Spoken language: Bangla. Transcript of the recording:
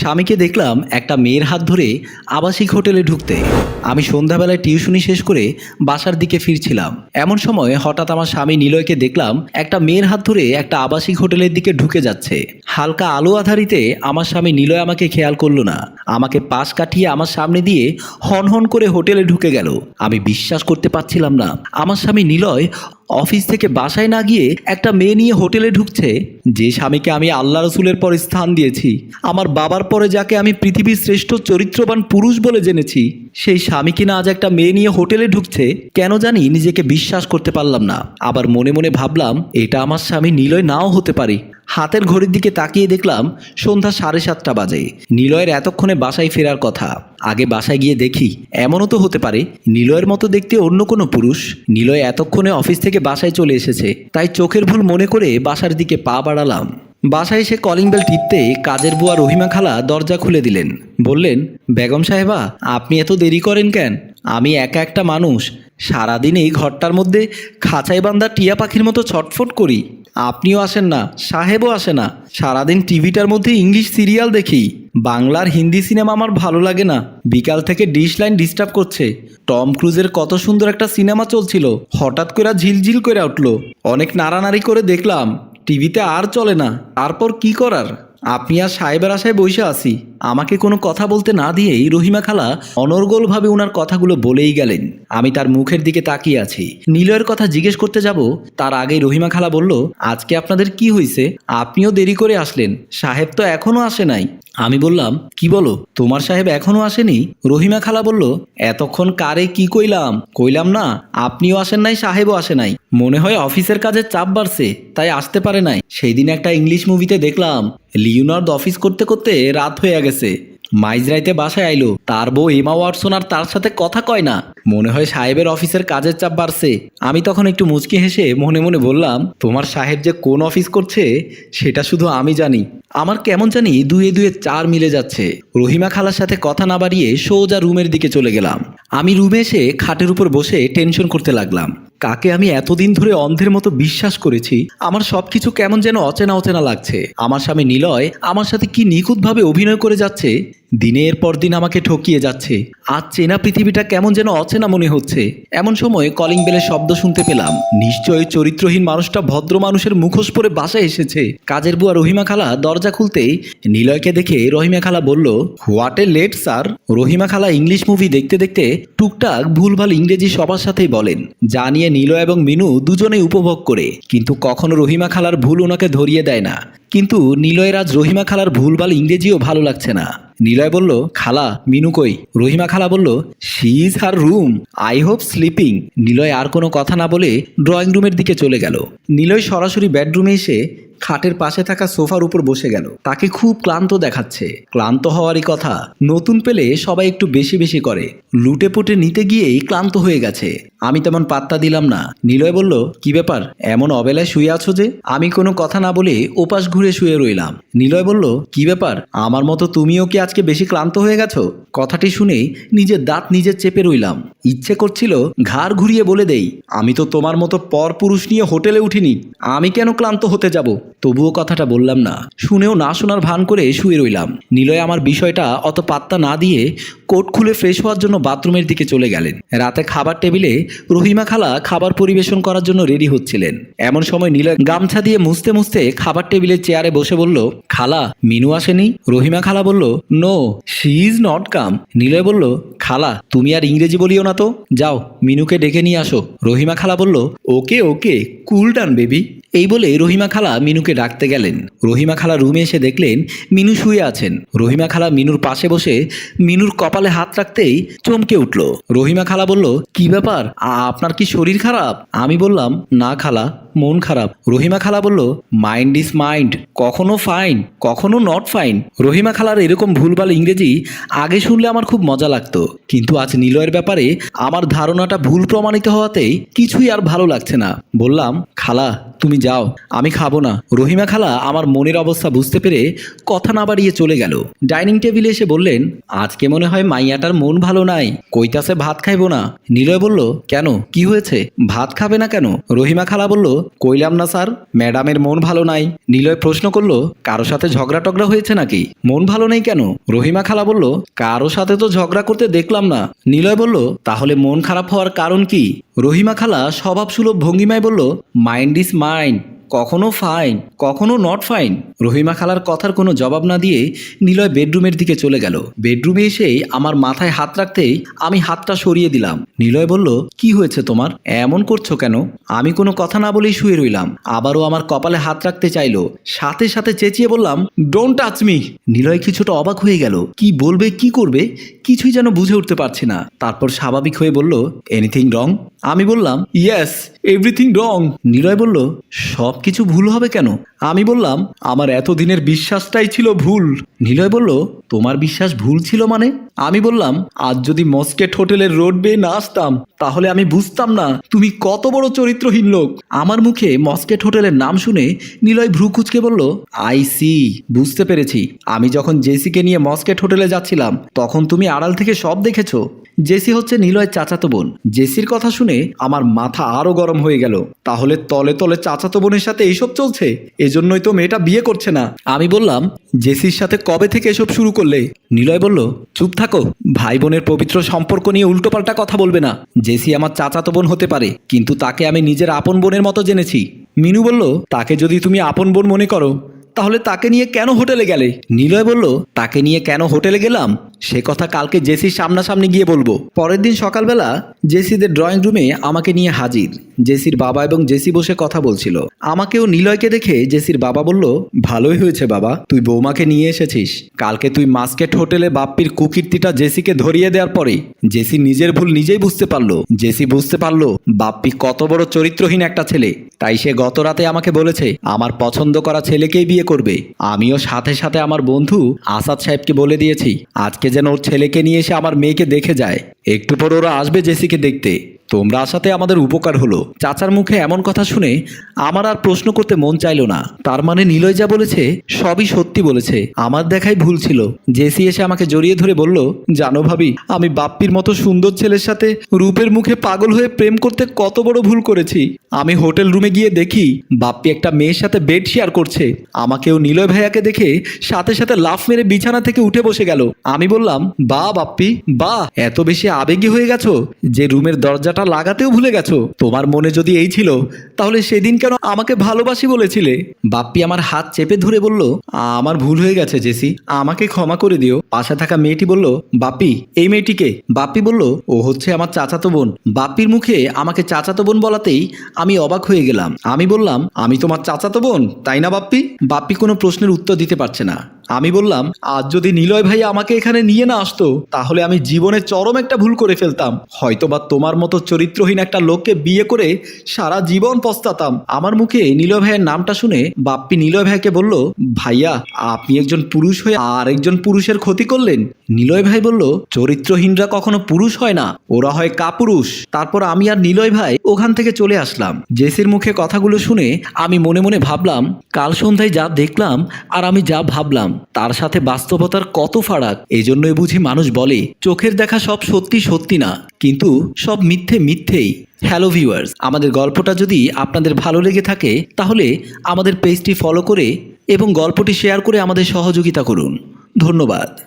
স্বামীকে দেখলাম একটা মেয়ের হাত ধরে আবাসিক হোটেলে ঢুকতে। আমি সন্ধ্যাবেলায় টিউশনি শেষ করে বাসার দিকে ফিরছিলাম। এমন সময় হঠাৎ আমার স্বামী নিলয়কে দেখলাম একটা মেয়ের হাত ধরে একটা আবাসিক হোটেলের দিকে ঢুকে যাচ্ছে। হালকা আলো আধারিতে আমার স্বামী নিলয় আমাকে খেয়াল করল না। আমাকে পাশ কাটিয়ে আমার সামনে দিয়ে হন হন করে হোটেলে ঢুকে গেল। আমি বিশ্বাস করতে পারছিলাম না। আমার স্বামী নিলয় অফিস থেকে বাসায় না গিয়ে একটা মেয়ে নিয়ে হোটেলে ঢুকছে। যে স্বামীকে আমি আল্লাহ রসুলের পরে স্থান দিয়েছি, আমার বাবার পরে যাকে আমি পৃথিবীর শ্রেষ্ঠ চরিত্রবান পুরুষ বলে জেনেছি, সেই স্বামী কিনা আজ একটা মেয়ে নিয়ে হোটেলে ঢুকছে, কেন জানি নিজেকে বিশ্বাস করতে পারলাম না। আবার মনে মনে ভাবলাম, এটা আমার স্বামী নিলয় নাও হতে পারে। হাতের ঘড়ির দিকে তাকিয়ে দেখলাম, সন্ধ্যা সাড়ে সাতটা বাজে। নিলয়ের এতক্ষণে বাসায় ফেরার কথা। আগে বাসায় গিয়ে দেখি, এমনও তো হতে পারে, নিলয়ের মতো দেখতে অন্য কোনো পুরুষ। নিলয় এতক্ষণে অফিস থেকে বাসায় চলে এসেছে, তাই চোখের ভুল মনে করে বাসার দিকে পা বাড়ালাম বাসায় এসে কলিং বেল টিপতে কাজের বুয়া রহিমা খালা দরজা খুলে দিলেন। বললেন, বেগম সাহেবা, আপনি এত দেরি করেন কেন? আমি একা একটা মানুষ। সারাদিন এই ঘরটার মধ্যে খাঁচাই বান্ধা টিয়া পাখির মতো ছটফট করি। আপনিও আসেন না, সাহেবও আসে না। সারাদিন টিভিটার মধ্যে ইংলিশ সিরিয়াল দেখি। বাংলার হিন্দি সিনেমা আমার ভালো লাগে না। বিকাল থেকে ডিশ লাইন ডিস্টার্ব করছে। টম ক্রুজের কত সুন্দর একটা সিনেমা চলছিল। হঠাৎ করে ঝিলঝিল করে উঠল। অনেক নাড়ানাড়ি করে দেখলাম। টিভিতে আর চলে না। তারপর কি করার? আপনি আর সাহেবের আশায় বসে আসি আমাকে কোনো কথা বলতে না দিয়েই রহিমা খালা অনর্গলভাবে ওনার কথাগুলো বলেই গেলেন। আমি তার মুখের দিকে তাকিয়ে আছি। নীলয়ের কথা জিজ্ঞেস করতে যাব, তার আগেই রহিমা খালা বলল, আজকে আপনাদের কি হয়েছে আপনিও দেরি করে আসলেন। সাহেব তো এখনও আসে নাই। আমি বললাম, কি বলো? তোমার সাহেব এখনও আসেনি? রহিমা খালা বলল, এতক্ষণ কারে কি কইলাম? কইলাম না, আপনিও আসেন নাই, সাহেবও আসে নাই। মনে হয় অফিসের কাজের চাপ বাড়ছে, তাই আসতে পারে নাই। সেই দিন একটা ইংলিশ মুভিতে দেখলাম, লিওনার্দ অফিস করতে করতে রাত হয়ে গেছে। see মাইজরাইতে বাসায় আইলো। তার বউ এমা ওয়াটসন আর তার সাথে কথা কয় না। মনে হয় সাহেবের অফিসের কাজের চাপ বাড়ছে। আমি তখন একটু মুচকি হেসে মনে মনে বললাম, তোমার সাহেব যে কোন অফিস করছে, সেটা শুধু আমি জানি। আমার কেমন জানি দুয়ে দুয়ে চার মিলে যাচ্ছে। রহিমা খালার সাথে কথা না বাড়িয়ে সোজা রুমের দিকে চলে গেলাম। আমি রুমে এসে খাটের উপর বসে টেনশন করতে লাগলাম। কাকে আমি এতদিন ধরে অন্ধের মতো বিশ্বাস করেছি? আমার সব কিছু কেমন যেন অচেনা অচেনা লাগছে। আমার স্বামী নিলয় আমার সাথে কি নিখুঁতভাবে অভিনয় করে যাচ্ছে? দিনের পর দিন আমাকে ঠকিয়ে যাচ্ছে। আজ চেনা পৃথিবীটা কেমন যেন অচেনা মনে হচ্ছে। এমন সময় কলিং বেলের শব্দ শুনতে পেলাম। নিশ্চয়ই চরিত্রহীন মানুষটা ভদ্র মানুষের মুখোশ পরে বাসায় এসেছে। কাজের বুয়া রহিমা খালা দরজা খুলতেই নিলয়কে দেখে রহিমা খালা বলল, what a late, sir? Rahima খালা ইংলিশ মুভি দেখতে দেখতে টুকটাক ভুলভাল ইংরেজি সবার সাথেই বলেন। যা নিয়ে নীলয় এবং মিনু দুজনেই উপভোগ করে। কিন্তু কখনো রহিমা খালার ভুল ওনাকে ধরিয়ে দেয় না। কিন্তু নিলয়ের আজ রহিমা খালার ভুলভাল ইংরেজিও ভালো লাগছে না। নিলয় বলল, খালা, মিনু কই? রহিমা খালা বলল she is her room I hope sleeping Niloy আর কোনো কথা না বলে ড্রয়িং রুমের দিকে চলে গেল। নিলয় সরাসরি বেডরুমে এসে খাটের পাশে থাকা সোফার উপর বসে গেল। তাকে খুব ক্লান্ত দেখাচ্ছে। ক্লান্ত হওয়ারই কথা। নতুন পেলে সবাই একটু বেশি বেশি করে। লুটে পুটে নিতে গিয়েই ক্লান্ত হয়ে গেছে। আমি তেমন পাত্তা দিলাম না। নিলয় বলল, কি ব্যাপার? এমন অবেলায় শুয়ে আছো যে? আমি কোনো কথা না বলে ওপাশ ঘুরে শুয়ে রইলাম। নিলয় বলল, কি ব্যাপার? আমার মতো তুমিও কি আজকে বেশি ক্লান্ত হয়ে গেছো? কথাটি শুনেই নিজের দাঁত নিজের চেপে রইলাম। ইচ্ছে করছিল ঘাড় ঘুরিয়ে বলে দেই, আমি তো তোমার মতো পর পুরুষ নিয়ে হোটেলে উঠিনি। আমি কেন ক্লান্ত হতে যাব? তবুও কথাটা বললাম না। শুনেও না শোনার ভান করে শুয়ে রইলাম। নিলয় আমার বিষয়টা অত পাত্তা না দিয়ে কোট খুলে ফ্রেশ হওয়ার জন্য বাথরুমের দিকে চলে গেলেন। রাতে খাবার টেবিলে রহিমা খালা খাবার পরিবেশন করার জন্য রেডি হচ্ছিলেন। এমন সময় নিলয় গামছা দিয়ে মুছতে মুছতে খাবার টেবিলের চেয়ারে বসে বলল, খালা, মিনু আসেনি? রহিমা খালা বলল no she is not come Niloy বলল, খালা, তুমি আর ইংরেজি বলিও না তো? যাও, মিনুকে ডেকে নিয়ে আসো। রহিমা খালা বলল, ওকে ওকে কুল ডান বেবি এই বলে রহিমা খালা মিনুকে ডাকতে গেলেন। রহিমা খালা রুমে এসে দেখলেন মিনু শুয়ে আছেন। রহিমা খালা মিনুর পাশে বসে মিনুর কপালে হাত রাখতেই চমকে উঠল। রহিমা খালা বলল, কি ব্যাপার? আপনার কি শরীর খারাপ? আমি বললাম, না খালা, মন খারাপ। রহিমা খালা বলল মাইন্ড ইজ মাইন্ড কখনো ফাইন কখনো নট ফাইন রহিমা খালার এরকম ভুলভাল ইংরেজি আগে শুনলে আমার খুব মজা লাগতো। কিন্তু আজ নিলয়ের ব্যাপারে আমার ধারণাটা ভুল প্রমাণিত হওয়াতেই কিছুই আর ভালো লাগছে না। বললাম, খালা তুমি যাও, আমি খাব না। রহিমা খালা আমার মনের অবস্থা বুঝতে পেরে কথা না বাড়িয়ে চলে গেল। ডাইনিং টেবিলে এসে বললেন, আজকে মনে হয় মাইয়াটার মন ভালো নাই, কইতাছে ভাত খাইবো না। নিলয় বলল, কেন? কি হয়েছে? ভাত খাবে না কেন? রহিমা খালা বলল, কইলাম না স্যার, ম্যাডামের মন ভালো নাই। নিলয় প্রশ্ন করল, কারও সাথে ঝগড়া টগড়া হয়েছে নাকি? মন ভালো নেই কেন? রহিমা খালা বলল, কারও সাথে তো ঝগড়া করতে দেখলাম না। নিলয় বলল, তাহলে মন খারাপ হওয়ার কারণ কি? রহিমা খালা স্বভাবসুলভ ভঙ্গিমায় বলল মাইন্ড ইজ মাইন্ড কখনো ফাইন কখনো নট ফাইন রহিমা খালার কথার কোনো জবাব না দিয়ে নিলয় বেডরুমের দিকে চলে গেল। বেডরুমে এসেই আমার মাথায় হাত রাখতেই আমি হাতটা সরিয়ে দিলাম। নিলয় বলল, কি হয়েছে তোমার? এমন করছ কেন? আমি কোনো কথা না বলেই শুয়ে রইলাম। আবারও আমার কপালে হাত রাখতে চাইলো। সাথে সাথে চেঁচিয়ে বললাম ডোন্ট টাচ মি নিলয় কিছুটা অবাক হয়ে গেল। কি বলবে, কি করবে? কিছুই যেন বুঝে উঠতে পারছি না। তারপর স্বাভাবিক হয়ে বলল এনিথিং রং আমি বললাম ইয়েস এভরিথিং রং নিলয় বলল, সব কিছু ভুল হবে কেন? আমি বললাম, আমার এতদিনের বিশ্বাসটাই ছিল ভুল। নিলয় বলল, তোমার বিশ্বাস ভুল ছিল মানে? আমি বললাম, আজ যদি মস্কেট হোটেলের রোড বেয়ে না আসতাম, তাহলে আমি বুঝতাম না তুমি কত বড় চরিত্রহীন লোক। আমার মুখে মস্কেট হোটেলের নাম শুনে নিলয় ভ্রু কুচকে বলল, আই সি, বুঝতে পেরেছি। আমি যখন জেসিকে নিয়ে মস্কেট হোটেলে যাচ্ছিলাম, তখন তুমি আড়াল থেকে সব দেখেছ। জেসি হচ্ছে নিলয়ের চাচাতো বোন। জেসির কথা শুনে আমার মাথা আরও গরম হয়ে গেল। তাহলে তলে তলে চাচাতো বোনের সাথে এইসব চলছে? এজন্যই তো মেয়েটা বিয়ে করছে না। আমি বললাম, জেসির সাথে কবে থেকে এসব শুরু করলে? নিলয় বলল, চুপ থাকো। ভাই বোনের পবিত্র সম্পর্ক নিয়ে উল্টোপাল্টা কথা বলবে না। জেসি আমার চাচাতো বোন হতে পারে, কিন্তু তাকে আমি নিজের আপন বোনের মতো জেনেছি। মিনু বলল, তাকে যদি তুমি আপন বোন মনে করো, তাহলে তাকে নিয়ে কেন হোটেলে গেলে? নিলয় বলল, তাকে নিয়ে কেন হোটেলে গেলাম? সে কথা কালকে জেসির সামনাসামনি গিয়ে বলব। পরের দিন সকালবেলা জেসিদের ড্রয়িং রুমে আমাকে নিয়ে হাজির। জেসির বাবা এবং জেসি বসে কথা বলছিল। আমাকেও নিলয়কে দেখে জেসির বাবা বলল, ভালোই হয়েছে বাবা, তুই বৌমাকে নিয়ে এসেছিস। কালকে তুই মাস্কেট হোটেলে বাপ্পির কুকীর্তিটা জেসিকে ধরিয়ে দেওয়ার পরে জেসি নিজের ভুল নিজেই বুঝতে পারল। জেসি বুঝতে পারল, বাপ্পি কত বড় চরিত্রহীন একটা ছেলে। তাই সে গত রাতে আমাকে বলেছে, আমার পছন্দ করা ছেলেকেই বিয়ে করবে। আমিও সাথে সাথে আমার বন্ধু আসাদ সাহেবকে বলে দিয়েছি, আজকে যেন ওর ছেলেকে নিয়ে এসে আমার মেয়েকে দেখে যায়। একটু পর ওরা আসবে জেসিকে দেখতে। তোমরা আসাতে আমাদের উপকার হলো। চাচার মুখে এমন কথা শুনে আমার আর প্রশ্ন করতে মন চাইলো না। তার মানে নিলয় যা বলেছে, সবই সত্যি বলেছে। আমার দেখাই ভুল ছিল। জেসি এসে আমাকে জড়িয়ে ধরে বলল, জানো ভাবি, আমি বাপ্পির মতো সুন্দর ছেলের সাথে রূপের মুখে পাগল হয়ে প্রেম করতে কত বড় ভুল করেছি। আমি হোটেল রুমে গিয়ে দেখি, বাপ্পি একটা মেয়ের সাথে বেড শেয়ার করছে। আমাকেও নিলয় ভাইয়াকে দেখে সাথে সাথে লাফ মেরে বিছানা থেকে উঠে বসে গেল। আমি বললাম বা বাপ্পি বা এত বেশি আবেগী হয়ে গেছো। যে রুমের দরজাটা লাগাতেও ভুলে গেছো? তোমার মনে যদি এই ছিল, তাহলে সেদিন কেন আমাকে ভালোবাসি বলেছিলে? বাপ্পি আমার হাত চেপে ধরে বলল, আমার ভুল হয়ে গেছে, জেসি। আমাকে ক্ষমা করে দিও। পাশে থাকা মেয়েটি বলল, বাপ্পি, এই মেয়েটিকে? বাপ্পি বলল, ও হচ্ছে আমার চাচাতো বোন। বাপ্পির মুখে আমাকে চাচাতো বোন বলাতেই আমি অবাক হয়ে গেলাম। আমি বললাম, আমি তোমার চাচাতো বোন, তাই না বাপ্পি? বাপ্পি কোনো প্রশ্নের উত্তর দিতে পারছে না। আমি বললাম, আজ যদি নিলয় ভাই আমাকে এখানে নিয়ে না আসতো, তাহলে আমি জীবনে চরম একটা ভুল করে ফেলতাম। হয়তোবা তোমার মতো চরিত্রহীন একটা লোককে বিয়ে করে সারা জীবন পস্তাতাম। আমার মুখে নিলয় ভাইয়ের নামটা শুনে বাপ্পি নিলয় ভাইকে বলল, ভাইয়া, আপনি একজন পুরুষ হয়ে আর একজন পুরুষের ক্ষতি করলেন। নিলয় ভাই বলল, চরিত্রহীনরা কখনো পুরুষ হয় না, ওরা হয় কাপুরুষ। তারপর আমি আর নিলয় ভাই ওখান থেকে চলে আসলাম। জেসির মুখে কথাগুলো শুনে আমি মনে মনে ভাবলাম, কাল সন্ধ্যায় যা দেখলাম আর আমি যা ভাবলাম তার সাথে বাস্তবতার কত ফারাক? এই জন্যই বুঝি মানুষ বলে, চোখের দেখা সব সত্যি সত্যি না, কিন্তু সব মিথ্যে মিথ্যেই। হ্যালো ভিউয়ার্স আমাদের গল্পটা যদি আপনাদের ভালো লেগে থাকে, তাহলে আমাদের পেজটি ফলো করে এবং গল্পটি শেয়ার করে আমাদের সহযোগিতা করুন। ধন্যবাদ।